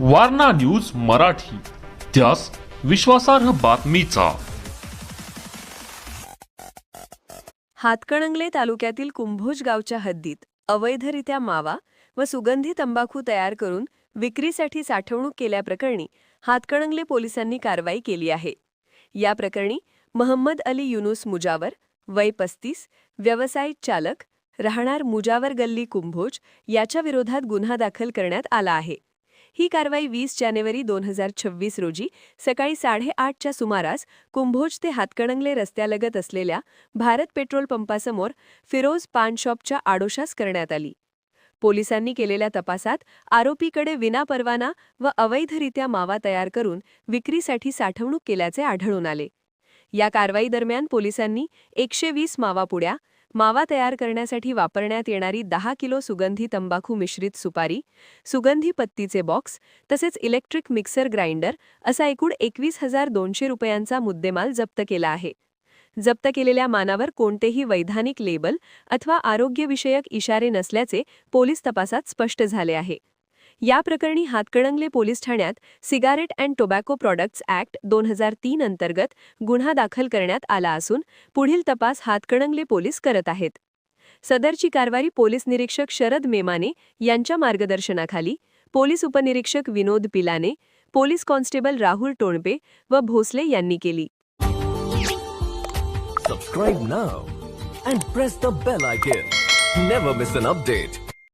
Warna news Marathi त्यास विश्वासार्ह बातमीचा. हातकणंगले तालुक्यातील कुंभोज गावच्या हद्दीत अवैधरित्या मावा व सुगंधी तंबाखू तयार करून विक्रीसाठी साठवणूक केल्याप्रकरणी हातकणंगले पोलिसांनी कारवाई केली आहे. या प्रकरणी महम्मद अली युनुस मुजावर वय पस्तीस व्यवसायिक चालक राहणार मुजावर गल्ली कुंभोज याच्या विरोधात गुन्हा दाखल करण्यात आला आहे. ही कारवाई वीस जानेवारी दोन हजार छव्वीस रोजी सकाळी साडेआठच्या सुमारास कुंभोज ते हातकणंगले रस्त्यालगत असलेल्या भारत पेट्रोल पंपासमोर फिरोज पान शॉपच्या आडोशास करण्यात आली. पोलिसांनी केलेल्या तपासात आरोपीकडे विनापरवाना व अवैधरित्या मावा तयार करून विक्रीसाठी साठवणूक केल्याचे आढळून आले. या कारवाई दरम्यान पोलिसांनी एकशे वीस मावा पुड्या मावा तयार करण्यासाठी वापरण्यात येणारी दहा किलो सुगंधी तंबाखू मिश्रित सुपारी सुगंधी पत्तीचे बॉक्स तसेच इलेक्ट्रिक मिक्सर ग्राइंडर असा एकूण एकवीस हजार दोनशे रुपयांचा मुद्देमाल जप्त केला आहे. जप्त केलेल्या मानावर कोणतेही वैधानिक लेबल अथवा आरोग्यविषयक इशारे नसल्याचे पोलीस तपासात स्पष्ट झाले आहे. या प्रकरणी हातकणंगले पोलीस ठाण्यात cigarette and tobacco products act दोन हजार तीन अंतर्गत गुन्हा दाखल करण्यात आला असून पुढील तपास हातकणंगले पोलीस करत आहेत. सदरची कारवाई पोलीस निरीक्षक शरद मेमाने यांच्या मार्गदर्शनाखाली पोलीस उपनिरीक्षक विनोद पिलाने पोलीस कॉन्स्टेबल राहुल टोणपे व भोसले यांनी केली. Subscribe now and press the bell icon never miss an update